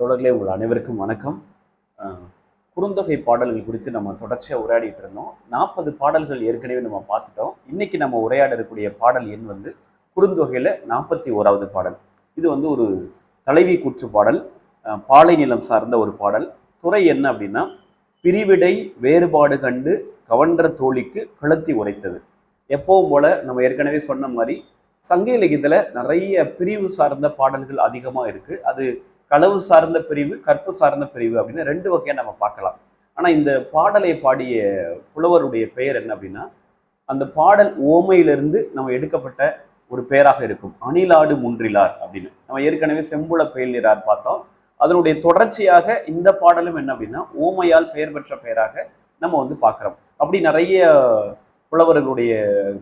தொடர்களே உங்கள் அனைவருக்கும் வணக்கம். குறுந்தொகை பாடல்கள் குறித்து நம்ம தொடர்ச்சியாக உரையாடிட்டு இருந்தோம். நாற்பது பாடல்கள் ஏற்கனவே நம்ம பார்த்துட்டோம். இன்னைக்கு நம்ம உரையாடக்கூடிய பாடல் எண் வந்து குறுந்தொகையில் நாற்பத்தி ஓராவது பாடல். இது வந்து ஒரு தலைவி கூற்று பாடல் பாலை நிலம் சார்ந்த ஒரு பாடல். துறை என்ன அப்படின்னா பிரிவிடை வேறுபாடு கண்டு கவன்ற தோழிக்கு கழுத்தி உரைத்தது. எப்பவும் போல நம்ம ஏற்கனவே சொன்ன மாதிரி சங்க இலக்கியத்தில் நிறைய பிரிவு சார்ந்த பாடல்கள் அதிகமாக இருக்குது அது களவு சார்ந்த பிரிவு கற்பு சார்ந்த பிரிவு அப்படின்னு ரெண்டு வகையாக நம்ம பார்க்கலாம். ஆனால் இந்த பாடலை பாடிய புலவருடைய பெயர் என்ன அப்படின்னா அந்த பாடல் ஓமையிலிருந்து நம்ம எடுக்கப்பட்ட ஒரு பெயராக இருக்கும். அணிலாடு முன்றிலார் அப்படின்னு. நம்ம ஏற்கனவே செம்புல பெயலிறார் பார்த்தோம். அதனுடைய தொடர்ச்சியாக இந்த பாடலும் என்ன அப்படின்னா ஓமையால் பெயர் பெற்ற பெயராக நம்ம வந்து பார்க்குறோம். அப்படி நிறைய புலவர்களுடைய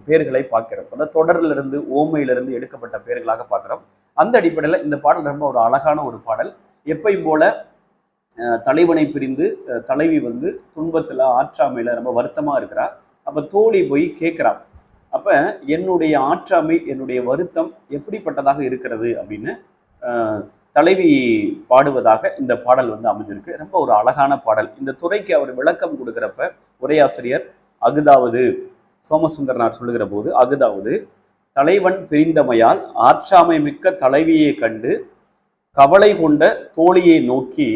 பேர்களை பார்க்கிறோம். அந்த தொடரிலிருந்து ஓமையிலிருந்து எடுக்கப்பட்ட பேர்களாக பார்க்குறோம். அந்த அடிப்படையில் இந்த பாடல் ரொம்ப ஒரு அழகான ஒரு பாடல். எப்பையும் போல தலைவனை பிரிந்து தலைவி வந்து துன்பத்தில் ஆற்றாமையில் ரொம்ப வருத்தமாக இருக்கிறா. அப்போ தோழி போய் கேட்குறான் அப்போ என்னுடைய ஆற்றாமை என்னுடைய வருத்தம் எப்படிப்பட்டதாக இருக்கிறது? அப்படின்னு தலைவி பாடுவதாக இந்த பாடல் வந்து அமைஞ்சிருக்கு. ரொம்ப ஒரு அழகான பாடல். இந்த துறைக்கு அவர் விளக்கம் கொடுக்குறப்ப உரையாசிரியர் அகுதாவது சோமசுந்தரனார் சொல்லுகிற போது அகுதாவது தலைவன் பிரிந்தமையால் ஆற்றாமை மிக்க தலைவியை கண்டு கவலை கொண்ட தோழியை நோக்கி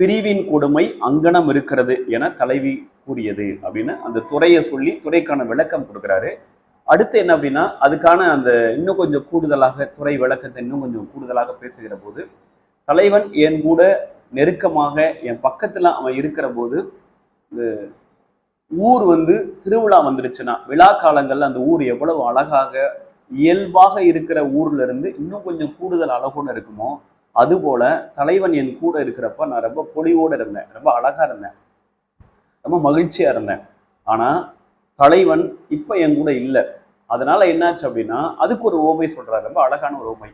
பிரிவின் கொடுமை அங்கனம் இருக்கிறது என தலைவி கூறியது அப்படின்னு அந்த துறையை சொல்லி துறைக்கான விளக்கம் கொடுக்குறாரு. அடுத்து என்ன அப்படின்னா அதுக்கான அந்த இன்னும் கொஞ்சம் கூடுதலாக துறை விளக்கத்தை இன்னும் கொஞ்சம் கூடுதலாக பேசுகிற போது தலைவன் என் கூட நெருக்கமாக என் பக்கத்தில் அவன் இருக்கிற போது இந்த ஊர் வந்து திருவிழா வந்துருச்சுன்னா விழா காலங்கள்ல அந்த ஊர் எவ்வளவு அழகாக இயல்பாக இருக்கிற ஊர்ல இருந்து இன்னும் கொஞ்சம் கூடுதல் அழகோட இருக்குமோ? அதுபோல தலைவன் என் கூட இருக்கிறப்ப நான் ரொம்ப பொலிவோடு இருந்தேன் ரொம்ப அழகா இருந்தேன் ரொம்ப மகிழ்ச்சியா இருந்தேன். ஆனா தலைவன் இப்ப என் கூட இல்லை. அதனால என்னாச்சு அப்படின்னா அதுக்கு ஒரு ஓமை சொல்றாரு ரொம்ப அழகான ஒரு ஓமை.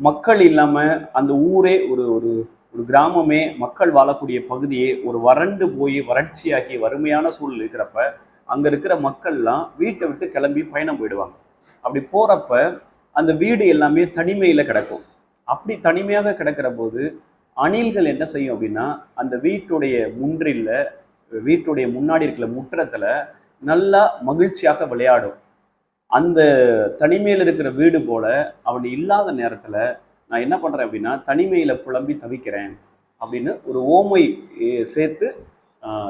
மக்கள் இல்லாம அந்த ஊரே ஒரு ஒரு ஒரு கிராமமே மக்கள் வாழக்கூடிய பகுதியே ஒரு வறண்டு போய் வறட்சியாகி வறுமையான சூழல் இருக்கிறப்ப அங்கே இருக்கிற மக்கள்லாம் வீட்டை விட்டு கிளம்பி பயணம் போயிடுவாங்க. அப்படி போகிறப்ப அந்த வீடு எல்லாமே தனிமையில் கிடக்கும். அப்படி தனிமையாக கிடக்கிற போது அணில்கள் என்ன செய்யும் அப்படின்னா அந்த வீட்டுடைய முன்றில் வீட்டுடைய முன்னாடி இருக்கிற முற்றத்தில் நல்லா மகிழ்ச்சியாக விளையாடும். அந்த தனிமையில் இருக்கிற வீடு போல அவன் இல்லாத நேரத்தில் நான் என்ன பண்றேன் அப்படின்னா தனிமையில புலம்பி தவிக்கிறேன் அப்படின்னு ஒரு ஓமை சேர்த்து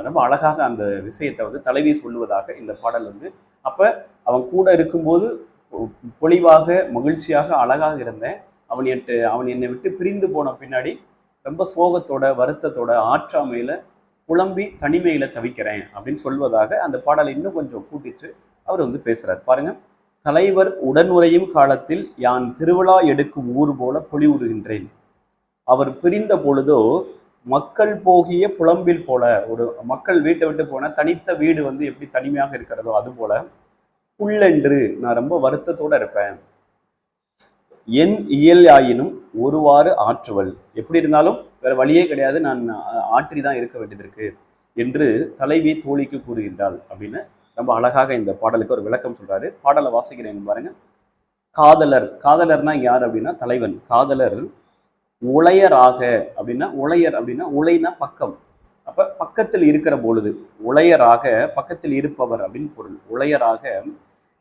ரொம்ப அழகாக அந்த விஷயத்தை வந்து தலைவி சொல்லுவதாக இந்த பாடல் வந்து அப்ப அவன் கூட இருக்கும்போது பொலிவாக மகிழ்ச்சியாக அழகாக இருந்தேன். அவன் என்ட்டு அவன் என்னை விட்டு பிரிந்து போன பின்னாடி ரொம்ப சோகத்தோட வருத்தத்தோட ஆற்றாமையில புலம்பி தனிமையில தவிக்கிறேன் அப்படின்னு சொல்வதாக அந்த பாடலை இன்னும் கொஞ்சம் கூட்டிச்சு அவர் வந்து பேசுகிறார் பாருங்க. தலைவர் உடனுரையும் காலத்தில் யான் திருவிழா எடுக்கும் ஊர் போல பொலிவுறுகின்றேன் அவர் பிரிந்த பொழுதோ மக்கள் போகிய புலம்பில் போல ஒரு மக்கள் வீட்டை விட்டு போன தனித்த வீடு வந்து எப்படி தனிமையாக இருக்கிறதோ அது போல புல்லென்று நான் ரொம்ப வருத்தத்தோட இருப்பேன். என் இயல் ஆயினும் ஒருவாறு ஆற்றுவல் எப்படி இருந்தாலும் வேற வழியே கிடையாது நான் ஆற்றி தான் இருக்க வேண்டியது இருக்கு என்று தலைவி தோழிக்கு கூறுகின்றாள் அப்படின்னு ரொம்ப அழகாக இந்த பாடலுக்கு ஒரு விளக்கம் சொல்றாரு. பாடலை வாசிக்கிறேன் பாருங்க. காதலர் காதலர்னா யார் அப்படின்னா தலைவன். காதலர் உளையராக அப்படின்னா உளையர் அப்படின்னா உளைனா பக்கம். அப்ப பக்கத்தில் இருக்கிற பொழுது உளையராக பக்கத்தில் இருப்பவர் அப்படின்னு பொருள். உளையராக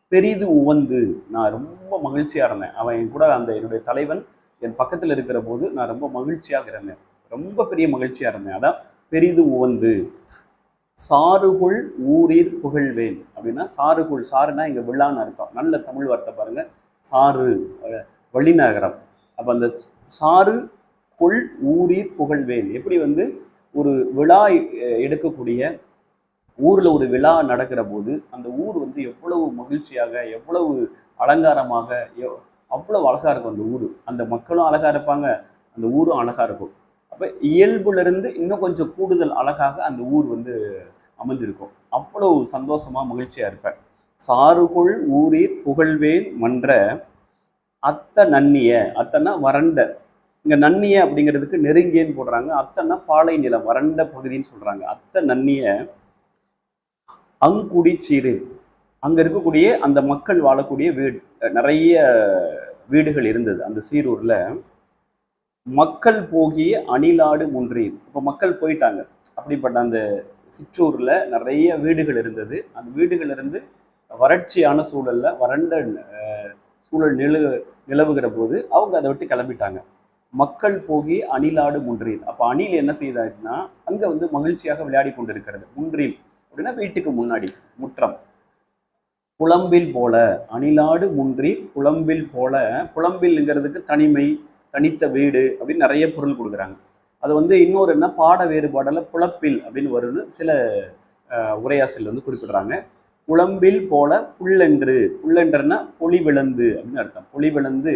பெரிது உவந்து. நான் ரொம்ப மகிழ்ச்சியா இருந்தேன். அவன் என் கூட அந்த என்னுடைய தலைவன் என் பக்கத்தில் இருக்கிற போது நான் ரொம்ப மகிழ்ச்சியாக இருந்தேன். ரொம்ப பெரிய மகிழ்ச்சியா இருந்தேன். அதான் பெரிது உவந்து. சாறுகுள் ஊரீர் புகழ்வேன். அப்படின்னா சாறுகுள் சாறுனா இங்கே விழான்னு அர்த்தம். நல்ல தமிழ் வார்த்தை பாருங்கள் சாறு வழிநகரம் அப்போ அந்த சாறு கொள் ஊரீர் புகழ்வேன். எப்படி வந்து ஒரு விழா எடுக்கக்கூடிய ஊரில் ஒரு விழா நடக்கிற போது அந்த ஊர் வந்து எவ்வளவு மகிழ்ச்சியாக எவ்வளவு அலங்காரமாக எவ்- அவ்வளவு அழகாக இருக்கும் அந்த ஊர். அந்த மக்களும் அழகாக இருப்பாங்க. அந்த ஊரும் அழகாக இருக்கும். அப்போ இயல்புலேருந்து இன்னும் கொஞ்சம் கூடுதல் அழகாக அந்த ஊர் வந்து அமைஞ்சிருக்கும். அவ்வளவு சந்தோஷமாக மகிழ்ச்சியாக இருப்பேன். சாறுகுள் ஊரீர் புகழ்வேன் மன்ற அத்த நன்னிய அத்தன்னா வறண்ட. இங்கே நன்னிய அப்படிங்கிறதுக்கு நெருங்கியன்னு போடுறாங்க. அத்தன்னா பாலை நிலம் வறண்ட பகுதின்னு சொல்கிறாங்க அத்த நன்னிய அங்குடி சீரு அங்கே இருக்கக்கூடிய அந்த மக்கள் வாழக்கூடிய வீடு. நிறைய வீடுகள் இருந்தது. அந்த சீரூரில் மக்கள் போகிய அணிலாடு முன்றீர் இப்போ மக்கள் போயிட்டாங்க. அப்படிப்பட்ட அந்த சிற்றூர்ல நிறைய வீடுகள் இருந்தது. அந்த வீடுகள் இருந்து வறட்சியான சூழல்ல வறண்ட சூழல் நில நிலவுகிற போது அவங்க அதை விட்டு கிளம்பிட்டாங்க. மக்கள் போகி அணிலாடு முன்றீர் அப்ப அணில் என்ன செய்தாருன்னா அங்க வந்து மகிழ்ச்சியாக விளையாடி கொண்டிருக்கிறது. முன்றீர் அப்படின்னா வீட்டுக்கு முன்னாடி. முற்றம். புலம்பில் போல. அணிலாடு முன்றீர் புலம்பில் போல. புலம்பில்ங்கிறதுக்கு தனிமை தனித்த வீடு அப்படின்னு நிறைய பொருள் கொடுக்குறாங்க. அது வந்து இன்னொரு என்ன பாட வேறுபாடல புலப்பில் அப்படின்னு வரும்னு சில உரையாசல் உரையாசிரியர் வந்து குறிப்பிடுறாங்க. புலம்பில் போல புல்லென்று புல்லென்றுன்னா பொலி விளந்து அப்படின்னு அர்த்தம். பொலி விளந்து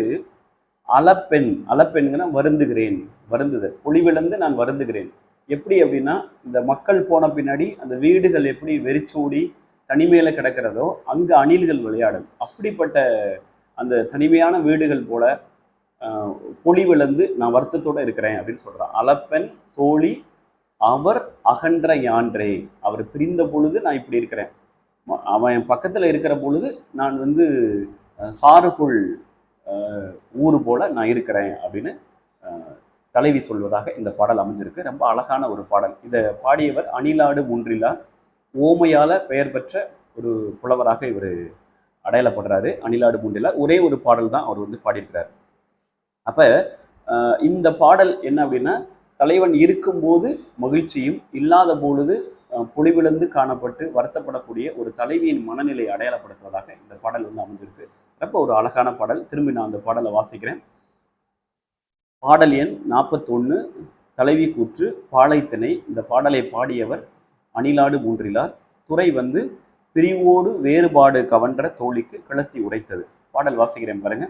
அலப்பெண் அலப்பெண்கிற வருந்துகிறேன் வருந்துதல். பொலி விளந்து நான் வருந்துகிறேன். எப்படி அப்படின்னா இந்த மக்கள் போன பின்னாடி அந்த வீடுகள் எப்படி வெறிச்சோடி தனிமையில கிடக்கிறதோ அங்கு அணில்கள் விளையாடும். அப்படிப்பட்ட அந்த தனிமையான வீடுகள் போல பொலிவிழந்து நான் வருத்தத்தோட இருக்கிறேன் அப்படின்னு சொல்கிறான் அலப்பன் தோழி அவர் அகன்ற யான்றே. அவர் பிரிந்த பொழுது நான் இப்படி இருக்கிறேன். அவன் என் இருக்கிற பொழுது நான் வந்து சாறுகுள் ஊர் போல நான் இருக்கிறேன் அப்படின்னு தலைவி சொல்வதாக இந்த பாடல் அமைஞ்சிருக்கு. ரொம்ப அழகான ஒரு பாடல். இதை பாடியவர் அணிலாடு முன்றிலார் ஓமையால் பெயர் பெற்ற ஒரு புலவராக இவர் அடையாளப்படுறாரு அணிலாடு முன்றிலார் ஒரே ஒரு பாடல் தான் அவர் வந்து பாடியிருக்கிறார். அப்ப அஹ், இந்த பாடல் என்ன அப்படின்னா தலைவன் இருக்கும்போது மகிழ்ச்சியும் இல்லாத பொழுது பொலிவிழந்து காணப்பட்டு வருத்தப்படக்கூடிய ஒரு தலைவியின் மனநிலை அடையாளப்படுத்துவதாக இந்த பாடல் வந்து அமைஞ்சிருக்கு. ரொம்ப ஒரு அழகான பாடல். திரும்பி நான் அந்த பாடலை வாசிக்கிறேன். பாடல் எண் நாற்பத்தொன்று தலைவி கூற்று பாளைத்திணை இந்த பாடலை பாடியவர் அணிலாடு மூன்றிலார். துறை வந்து பிரிவோடு வேறுபாடு கவன்ற தோழிக்கு கிளத்தி உரைத்தது பாடல் வாசிக்கிறேன் பாருங்க.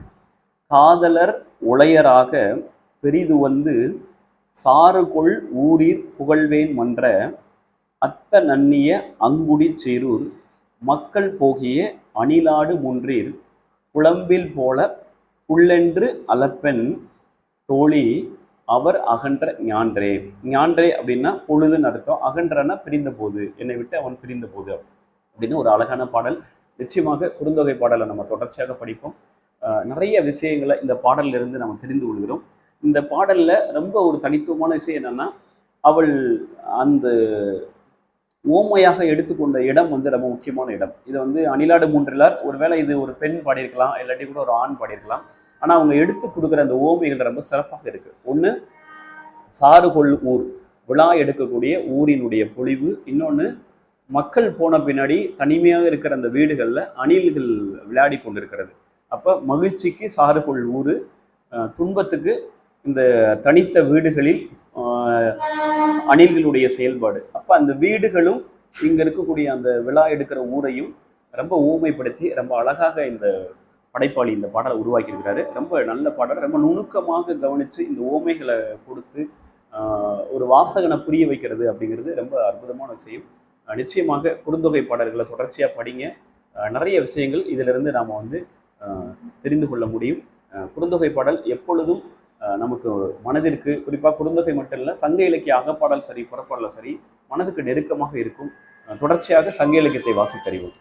காதலர் உளையராக பெரிது வந்து சாறுகொள் ஊரீர் புகழ்வேன் மன்ற அத்த நன்னிய அங்குடி சேரூர் மக்கள் போகிய அணிலாடு முன்றீர் புலம்பில் போல புள்ளென்று அலப்பெண் தோழி அவர் அகன்ற ஞான்றே ஞான்றே அப்படின்னா பொழுதுன்னு அர்த்தம். அகன்றனா பிரிந்த போது. என்னை விட்டு அவன் பிரிந்த போது அப்படின்னு ஒரு அழகான பாடல். நிச்சயமாக குறுந்தொகை பாடலை நம்ம தொடர்ச்சியாக படிப்போம். நிறைய விஷயங்களை இந்த பாடல்ல இருந்து நம்ம தெரிந்து கொள்கிறோம். இந்த பாடல்ல ரொம்ப ஒரு தனித்துவமான விஷயம் என்னன்னா அவள் அந்த ஓமையாக எடுத்துக்கொண்ட இடம் வந்து ரொம்ப முக்கியமான இடம். இது வந்து அணிலாடு மூன்றிலார் ஒருவேளை இது ஒரு பெண் பாடியிருக்கலாம் இல்லாட்டி கூட ஒரு ஆண் பாடியிருக்கலாம். ஆனால் அவங்க எடுத்து கொடுக்குற அந்த ஓமைகள் ரொம்ப சிறப்பாக இருக்கு. ஒன்று சாறுகொள் ஊர் விழா எடுக்கக்கூடிய ஊரினுடைய பொழிவு. இன்னொன்று மக்கள் போன பின்னாடி தனிமையாக இருக்கிற அந்த வீடுகளில் அணில்கள் விளையாடி கொண்டிருக்கிறது. அப்போ மகிழ்ச்சிக்கு சாறுகொள் ஊறு துன்பத்துக்கு இந்த தனித்த வீடுகளில் அணில்களுடைய செயல்பாடு. அப்போ அந்த வீடுகளும் இங்கே இருக்கக்கூடிய அந்த விழா எடுக்கிற ஊரையும் ரொம்ப ஊமைப்படுத்தி ரொம்ப அழகாக இந்த படைப்பாளி இந்த பாடலை உருவாக்கியிருக்கிறாரு. ரொம்ப நல்ல பாடல் ரொம்ப நுணுக்கமாக கவனித்து இந்த ஓமைகளை கொடுத்து ஒரு வாசகனை புரிய வைக்கிறது அப்படிங்கிறது ரொம்ப அற்புதமான விஷயம். நிச்சயமாக குறுந்தொகை பாடல்களை தொடர்ச்சியாக படிங்க. நிறைய விஷயங்கள் இதிலிருந்து நாம் வந்து தெரிந்து கொள்ள முடியும். குறுந்தொகை பாடல் எப்பொழுதும் நமக்கு மனதிற்கு குறிப்பாக குறுந்தொகை மட்டும் இல்லை சங்க இலக்கிய அகப்பாடல் சரி புறப்பாடல் சரி மனதுக்கு நெருக்கமாக இருக்கும். தொடர்ச்சியாக சங்க இலக்கியத்தை வாசித்தறிவோம்.